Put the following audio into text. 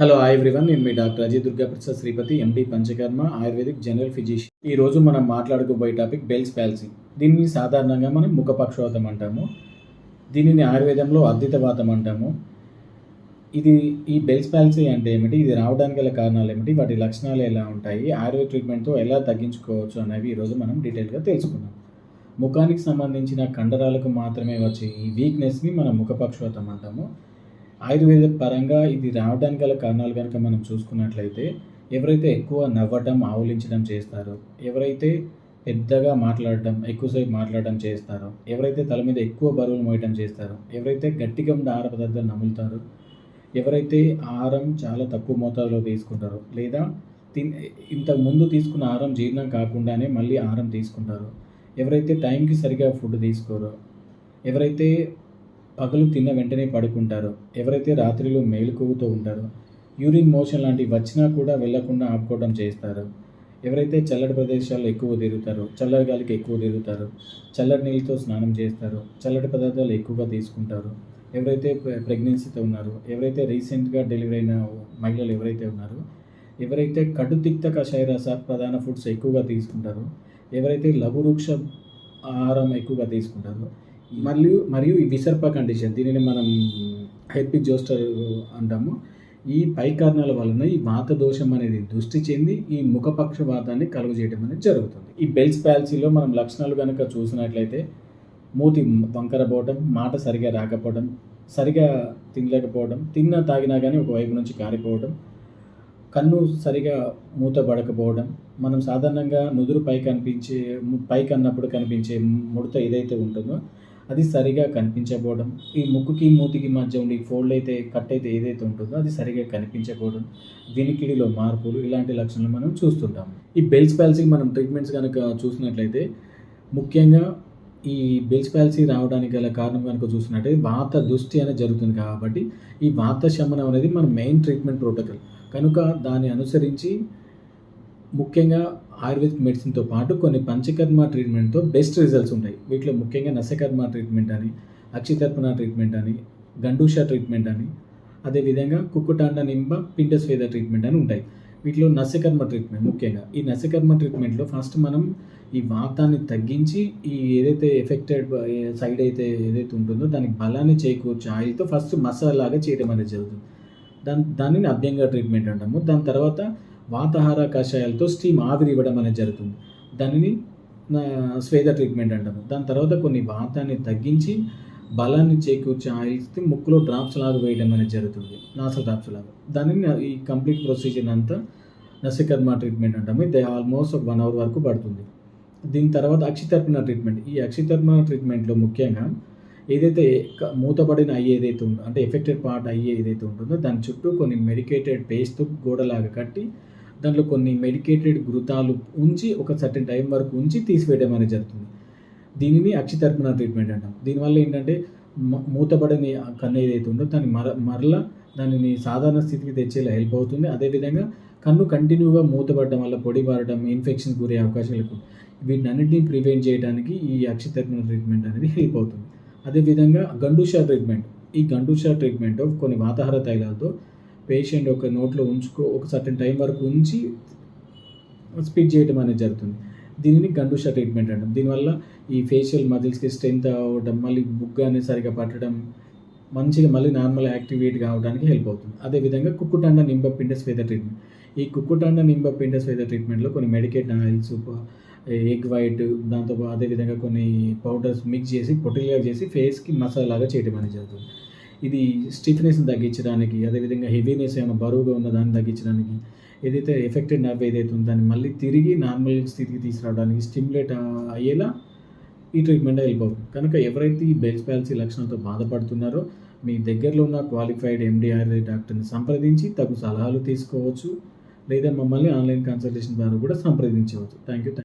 Hello hi everyone నేను మీ doctor Ajay Durga Prasad Sripathi MD panchakarma ayurvedic general physician. ఈ రోజు మనం మాట్లాడుకోబోయే topic bells palsy దీనిని సాధారణంగా మనం ముఖపక్షవాతం అంటాము. దీనిని ఆయుర్వేదంలో అద్దితవాతం అంటాము. ఇది ఈ బెల్స్ ప్యాల్సీ అంటే ఏమిటి? ఇది రావడానికి గల కారణాలు ఏమిటి? వాటి లక్షణాలు ఎలా ఉంటాయి? ఆయుర్వేద ట్రీట్మెంట్తో ఎలా తగ్గించుకోవచ్చు అనేవి ఈరోజు మనం డీటెయిల్గా తెలుసుకుందాం. ముఖానికి సంబంధించిన కండరాలకు మాత్రమే వచ్చే ఈ వీక్నెస్ని మనం ముఖపక్షవాతం అంటాము. ఆయుర్వేద పరంగా ఇది రావడానికి గల కారణాలు కనుక మనం చూసుకున్నట్లయితే ఎవరైతే ఎక్కువ నవ్వటం ఆవులించడం చేస్తారో ఎవరైతే పెద్దగా మాట్లాడటం ఎక్కువసేపు మాట్లాడటం చేస్తారో ఎవరైతే తల మీద ఎక్కువ బరువులు మోయటం చేస్తారో ఎవరైతే గట్టిగా ఉన్న ఆహార పదార్థాలు నములుతారో ఎవరైతే ఆహారం చాలా తక్కువ మోతాదులో తీసుకుంటారో లేదా తిన్ ఇంతకు ముందు తీసుకున్న ఆహారం జీర్ణం కాకుండానే మళ్ళీ ఆహారం తీసుకుంటారో ఎవరైతే టైంకి సరిగా ఫుడ్ తీసుకోరో ఎవరైతే పగలు తిన్న వెంటనే పడుకుంటారో. ఎవరైతే రాత్రిలో మేలుకువతో ఉంటారో యూరిన్ మోషన్ లాంటివి వచ్చినా కూడా వెళ్ళకుండా ఆపుకోవడం చేస్తారో ఎవరైతే చల్లటి ప్రదేశాల్లో ఎక్కువ తిరుగుతారో చల్లటి గాలికి ఎక్కువ తిరుగుతారో చల్లటి నీళ్ళతో స్నానం చేస్తారో చల్లటి పదార్థాలు ఎక్కువగా తీసుకుంటారో. ఎవరైతే ప్రెగ్నెన్సీతో ఉన్నారో ఎవరైతే రీసెంట్గా డెలివరీ అయిన మహిళలు ఎవరైతే ఉన్నారో ఎవరైతే కడు తిక్త కషాయ ప్రధాన ఫుడ్స్ ఎక్కువగా తీసుకుంటారో ఎవరైతే లఘువృక్ష ఆహారం ఎక్కువగా తీసుకుంటారో మరియు మరియు ఈ విసర్ప కండిషన్ దీనిని మనం హెల్పిక్ జోస్టర్ అంటాము. ఈ పై కారణాల వలన ఈ వాత దోషం అనేది దృష్టి చెంది ఈ ముఖపక్షవాతాన్ని కలుగు చేయడం అనేది జరుగుతుంది. ఈ బెల్స్ ప్యాల్సీలో మనం లక్షణాలు కనుక చూసినట్లయితే మూతి వంకరపోవడం మాట సరిగా రాకపోవడం సరిగా తినలేకపోవడం తిన్నా తాగినా కానీ ఒకవైపు నుంచి కారిపోవడం కన్ను సరిగా మూతబడకపోవడం మనం సాధారణంగా నుదురు పై కనిపించే పైకి అన్నప్పుడు కనిపించే ముడత ఏదైతే ఉంటుందో అది సరిగా కనిపించకపోవడం ఈ ముక్కుకి మూతికి మధ్య ఉండి ఫోల్డ్ అయితే కట్ అయితే ఏదైతే ఉంటుందో అది సరిగా కనిపించకపోవడం వినికిడిలో మార్పులు ఇలాంటి లక్షణాలు మనం చూస్తుంటాం. ఈ బెల్స్ ప్యాల్సీకి మనం ట్రీట్మెంట్స్ కనుక చూసినట్లయితే ముఖ్యంగా ఈ బెల్స్ ప్యాల్సీ రావడానికి గల కారణం కనుక చూసినట్టయితే వాత దృష్టి అనేది జరుగుతుంది కాబట్టి ఈ వాత శమనం అనేది మన మెయిన్ ట్రీట్మెంట్ ప్రోటోకాల్. కనుక దాన్ని అనుసరించి ముఖ్యంగా ఆయుర్వేదిక్ మెడిసిన్తో పాటు కొన్ని పంచకర్మ ట్రీట్మెంట్తో బెస్ట్ రిజల్ట్స్ ఉంటాయి. వీటిలో ముఖ్యంగా నశకర్మ ట్రీట్మెంట్ అని అక్షితర్పణ ట్రీట్మెంట్ అని గండూష ట్రీట్మెంట్ అని అదేవిధంగా కుక్కుటాండ నింబ పిండస్వేద ట్రీట్మెంట్ అని ఉంటాయి. వీటిలో నశకర్మ ట్రీట్మెంట్ ముఖ్యంగా. ఈ నశకర్మ ట్రీట్మెంట్లో ఫస్ట్ మనం ఈ వాతాన్ని తగ్గించి ఈ ఏదైతే ఎఫెక్టెడ్ సైడ్ అయితే ఏదైతే ఉంటుందో దానికి బలాన్ని చేకూర్చి ఆయిల్తో ఫస్ట్ మసాలాగా చేయడం అనేది జరుగుతుంది. దాని దానిని అభ్యంగా ట్రీట్మెంట్ అంటాము. దాని తర్వాత వాతాహార కషాయాలతో స్టీమ్ ఆవిరి ఇవ్వడం అనేది జరుగుతుంది. దానిని స్వేద ట్రీట్మెంట్ అంటాము. దాని తర్వాత కొన్ని వాతాన్ని తగ్గించి బలాన్ని చేకూర్చి ఆయిల్స్ని ముక్కులో డ్రాప్స్ లాగా వేయడం అనేది జరుగుతుంది. నాసల్ డ్రాప్స్ లాగా. దానిని ఈ కంప్లీట్ ప్రొసీజర్ అంతా నసికర్మ ట్రీట్మెంట్ అంటాము. ఇది ఆల్మోస్ట్ ఒక వన్ అవర్ వరకు పడుతుంది. దీని తర్వాత అక్షితర్పణ ట్రీట్మెంట్. ఈ అక్షితర్పణ ట్రీట్మెంట్లో ముఖ్యంగా ఏదైతే మూతబడిన అయ్యి ఏదైతే ఉందో అంటే ఎఫెక్టెడ్ పార్ట్ అయ్యి ఏదైతే ఉంటుందో దాని చుట్టూ కొన్ని మెడికేటెడ్ పేస్ట్ గోడలాగా కట్టి దాంట్లో కొన్ని మెడికేటెడ్ గృతాలు ఉంచి ఒక సర్టెన్ టైం వరకు ఉంచి తీసివేయడం అనేది జరుగుతుంది. దీనిని అక్షితర్పణ ట్రీట్మెంట్ అంటాం. దీనివల్ల ఏంటంటే మూతబడని కన్ను ఏదైతే ఉందో దాన్ని మర మరలా దానిని సాధారణ స్థితికి తెచ్చేలా హెల్ప్ అవుతుంది. అదేవిధంగా కన్ను కంటిన్యూగా మూతపడడం వల్ల పొడి పారడం ఇన్ఫెక్షన్ గురే అవకాశాలు ఎక్కువ. వీటిని అన్నింటినీ ప్రివెంట్ చేయడానికి ఈ అక్షితర్పణ ట్రీట్మెంట్ అనేది హెల్ప్ అవుతుంది. అదేవిధంగా గండూషా ట్రీట్మెంట్ ఈ గండూషా ట్రీట్మెంట్ కొన్ని వాతాహార తైలాలతో పేషెంట్ ఒక నోట్లో ఉంచుకో ఒక సర్టెన్ టైం వరకు ఉంచి స్పీడ్ చేయడం అనేది జరుగుతుంది. దీనిని గండుష ట్రీట్మెంట్ అంటాం. దీనివల్ల ఈ ఫేషియల్ మజిల్స్కి స్ట్రెంత్ అవ్వడం మళ్ళీ బుగ్గ అనేది సరిగా పట్టడం మంచిగా మళ్ళీ నార్మల్ యాక్టివేట్ కావడానికి హెల్ప్ అవుతుంది. అదేవిధంగా కుక్కుటాండ నింబ పిండ స్వేద ట్రీట్మెంట్ ఈ కుక్కుటాండ నింబ పిండ స్వేద ట్రీట్మెంట్లో కొన్ని మెడికేట్ ఆయిల్స్ ఎగ్ వైట్ దాంతో అదేవిధంగా కొన్ని పౌడర్స్ మిక్స్ చేసి పొట్టిల్గా చేసి ఫేస్కి మసాలాగా చేయడం అనేది జరుగుతుంది. ఇది స్టిఫ్నెస్ని తగ్గించడానికి అదేవిధంగా హెవీనెస్ ఏమైనా బరువుగా ఉన్న దాన్ని తగ్గించడానికి ఏదైతే ఎఫెక్టెడ్ నర్వ్ ఏదైతే ఉందో దాన్ని మళ్ళీ తిరిగి నార్మల్ స్థితికి తీసుకురావడానికి స్టిమ్యులేట్ అయ్యేలా ఈ ట్రీట్మెంట్ వెళ్ళిపోవు కనుక ఎవరైతే ఈ బెల్స్ ప్యాల్సీ లక్షణాలతో బాధపడుతున్నారో మీ దగ్గరలో ఉన్న క్వాలిఫైడ్ ఎండిఆర్ డాక్టర్ని సంప్రదించి తగు సలహాలు తీసుకోవచ్చు లేదా మమ్మల్ని ఆన్లైన్ కన్సల్టేషన్ ద్వారా కూడా సంప్రదించవచ్చు. Thank you